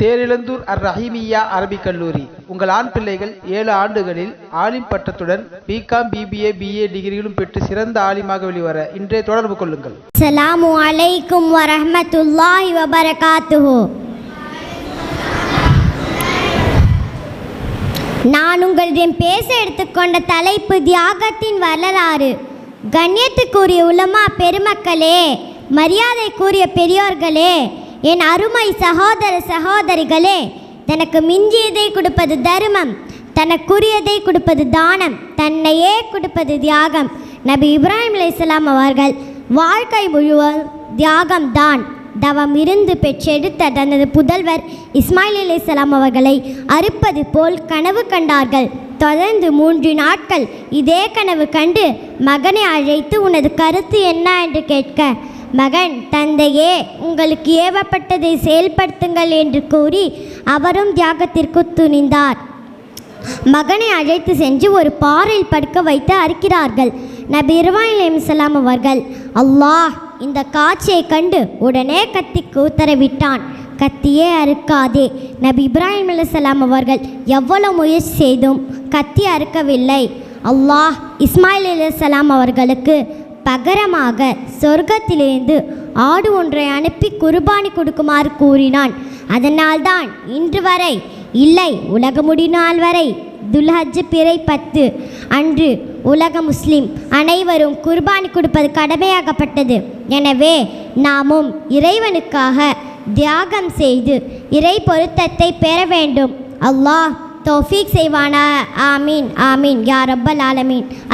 தேரிழந்தூர் அர் ரஹீமியா அரபிக் கல்லூரி. உங்கள் ஆண் பிள்ளைகள் ஏழு ஆண்டுகளில் ஆலிம் பட்டத்துடன் பிகாம் பிபிஏ பிஏ டிகிரிகளும் பெற்று சிறந்த ஆலிமாக வெளிவர இன்றே தொடர்பு கொள்ளுங்கள். அஸ்ஸலாமு அலைக்கும் வரஹ்மத்துல்லாஹி வபரகாத்துஹு. நான் உங்களிடம் பேச எடுத்துக்கொண்ட தலைப்பு தியாகத்தின் வரலாறு. கண்ணியத்துக்குரிய உலமா பெருமக்களே மரியாதைக்குரிய பெரியோர்களே என் அருமை சகோதர சகோதரிகளே தனக்கு மிஞ்சியதை கொடுப்பது தர்மம் தனக்குரியதை கொடுப்பது தானம் தன்னையே கொடுப்பது தியாகம். நபி இப்ராஹிம் அலிஸ்லாம் அவர்கள் வாழ்க்கை முழுவதும் தியாகம்தான் தவம் இருந்து பெற்றெடுத்த தனது புதல்வர் இஸ்மாயில் அலிஸ்லாம் அவர்களை அறுப்பது போல் கனவு கண்டார்கள். தொடர்ந்து மூன்று நாட்கள் இதே கனவு கண்டு மகனை அழைத்து உனது கருத்து என்ன? என்று கேட்க மகன் தந்தையே உங்களுக்கு ஏவப்பட்டதை செயல்படுத்துங்கள் என்று கூறி அவரும் தியாகத்திற்கு துணிந்தார். மகனை அழைத்து சென்று ஒரு பாறையில் படுக்க வைத்து அறுக்கிறார்கள். நபி இர்வாயில் அலிசலாம் அவர்கள் அல்லாஹ் இந்த காட்சியை கண்டு உடனே கத்திக்கு உத்தரவிட்டான் கத்தியே அறுக்காதே. நபி இப்ராஹிம் அலிசலாம் அவர்கள் எவ்வளவு முயற்சி செய்தும் கத்தி அறுக்கவில்லை. அல்லாஹ் இஸ்மாயில் அலிசலாம் அவர்களுக்கு பகரமாக சொர்க்கத்திலிருந்து ஆடு ஒன்றை அனுப்பி குர்பானி கொடுக்குமாறு கூறினான். அதனால்தான் இன்று வரை இல்லை உலக முடிநாள் வரை துல்ஹஜ் பிறை பத்து. அன்று உலக முஸ்லிம் அனைவரும் குர்பானி கொடுப்பது கடமையாகப்பட்டது எனவே நாமும் இறைவனுக்காக தியாகம் செய்து இறை பொருத்தத்தை பெற வேண்டும். அல்லாஹ் தௌஃபீக் செய்வானா? ஆமீன் ஆமீன். யா ரப்பல் ஆலமீன்.